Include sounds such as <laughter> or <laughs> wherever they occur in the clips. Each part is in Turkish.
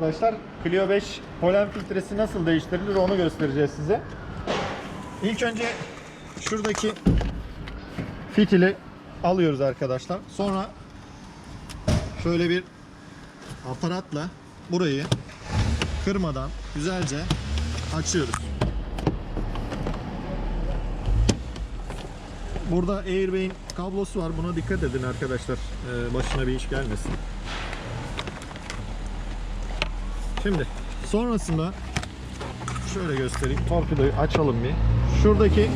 Arkadaşlar Clio 5 polen filtresi nasıl değiştirilir onu göstereceğiz size. İlk önce şuradaki fitili alıyoruz arkadaşlar. Sonra şöyle bir aparatla burayı kırmadan güzelce açıyoruz. Burada Airbag'in kablosu var. Buna dikkat edin arkadaşlar. Ee, başına bir iş gelmesin. Şimdi sonrasında şöyle göstereyim. Torpidoyu açalım bir. Şuradaki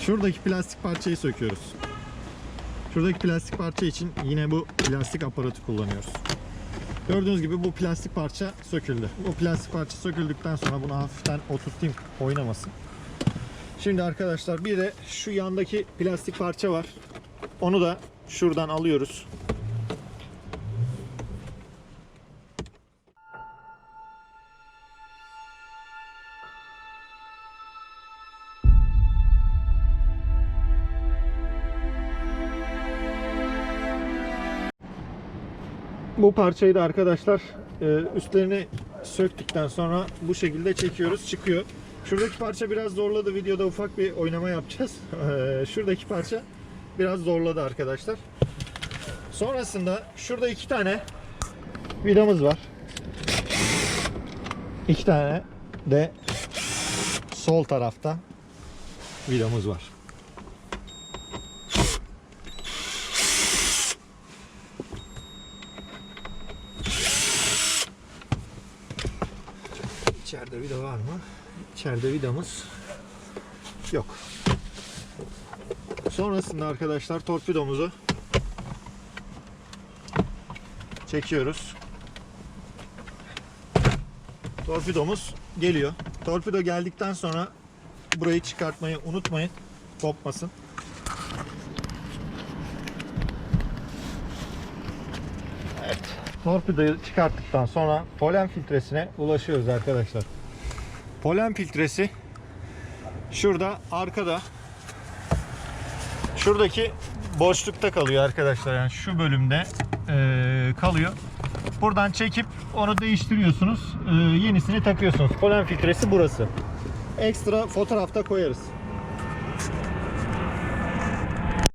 şuradaki plastik parçayı söküyoruz. Şuradaki plastik parça için yine bu plastik aparatı kullanıyoruz. Gördüğünüz gibi bu plastik parça söküldü. Bu plastik parça söküldükten sonra bunu hafiften oturtayım oynamasın. Şimdi arkadaşlar bir de şu yandaki plastik parça var. Onu da şuradan alıyoruz. Bu parçayı da arkadaşlar e, üstlerini söktükten sonra bu şekilde çekiyoruz çıkıyor. Şuradaki parça biraz zorladı videoda ufak bir oynama yapacağız. <laughs> E, Şuradaki parça biraz zorladı arkadaşlar. Sonrasında şurada iki tane vidamız var. İki tane de sol tarafta vidamız var. İçeride vida var mı? İçeride vidamız yok. Sonrasında arkadaşlar torpidomuzu çekiyoruz. Torpidomuz geliyor. Torpido geldikten sonra burayı çıkartmayı unutmayın. Kopmasın. Torpidoyu çıkarttıktan sonra polen filtresine ulaşıyoruz arkadaşlar. Polen filtresi şurada arkada şuradaki boşlukta kalıyor arkadaşlar. Yani şu bölümde eee, kalıyor. Buradan çekip onu değiştiriyorsunuz. Eee, yenisini takıyorsunuz. Polen filtresi burası. Ekstra fotoğrafta koyarız.